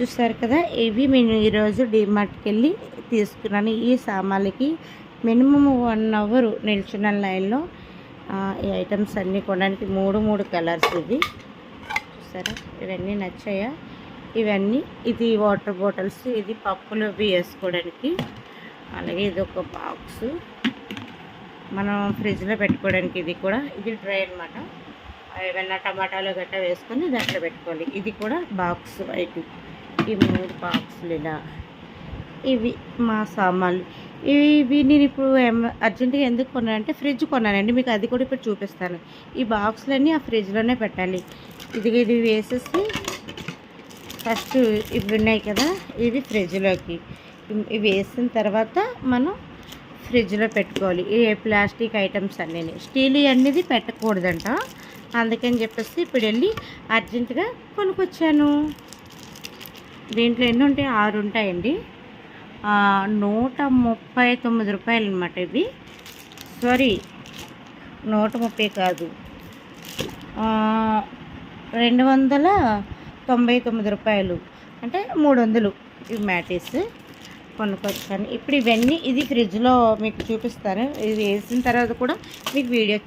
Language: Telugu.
చూసారు కదా ఇవి నేను ఈరోజు డిమార్ట్కి వెళ్ళి తీసుకున్నాను. ఈ సామాన్లకి మినిమం వన్ అవర్ నిల్చున్న లైన్లో ఈ ఐటమ్స్ అన్నీ కొనడానికి మూడు మూడు కలర్స్ ఇవి. చూసారా? ఇవన్నీ నచ్చాయా? ఇవన్నీ ఇది వాటర్ బాటిల్స్ ఇది పప్పులు అవి వేసుకోవడానికి. అలాగే ఇది ఒక బాక్స్. మనం ఫ్రిడ్జ్లో పెట్టుకోవడానికి ఇది కూడా ఇది డ్రై అనమాట ఏమైనా టమాటాలు గట్ట వేసుకొని దాంట్లో పెట్టుకోవాలి ఇది కూడా బాక్స్ వైట్. ఈ మూడు బాక్సులు ఇలా ఇవి మా సామాన్లు. ఇవి ఇవి నేను ఇప్పుడు అర్జెంటుగా ఎందుకు కొన్నానంటే ఫ్రిడ్జ్ కొన్నానండి. మీకు అది కూడా ఇప్పుడు చూపిస్తాను. ఈ బాక్సులన్నీ ఆ ఫ్రిడ్జ్లోనే పెట్టాలి ఇది ఇది వేసేసి ఫస్ట్ ఇవి ఉన్నాయి కదా ఇవి ఫ్రిడ్జ్లోకి. ఇవి- ఇవి వేసిన తర్వాత మనం ఫ్రిడ్జ్లో పెట్టుకోవాలి. ఈ ప్లాస్టిక్ ఐటమ్స్ అన్నీ స్టీల్ అనేది పెట్టకూడదంట. అందుకని చెప్పేసి ఇప్పుడు వెళ్ళి అర్జెంటుగా కొనుక్కొచ్చాను. దీంట్లో ఎన్ని ఉంటాయి ఆరు ఉంటాయండి. నూట ముప్పై తొమ్మిది రూపాయలు అనమాట ఇవి. సారీ నూట ముప్పై కాదు. రెండు వందల తొంభై తొమ్మిది రూపాయలు. అంటే మూడు వందలు ఇవి మ్యాటీస్ కొనుక్కొచ్చాను ఇప్పుడు ఇవన్నీ ఇది ఫ్రిడ్జ్లో మీకు చూపిస్తాను. ఇది వేసిన తర్వాత కూడా మీకు వీడియోకి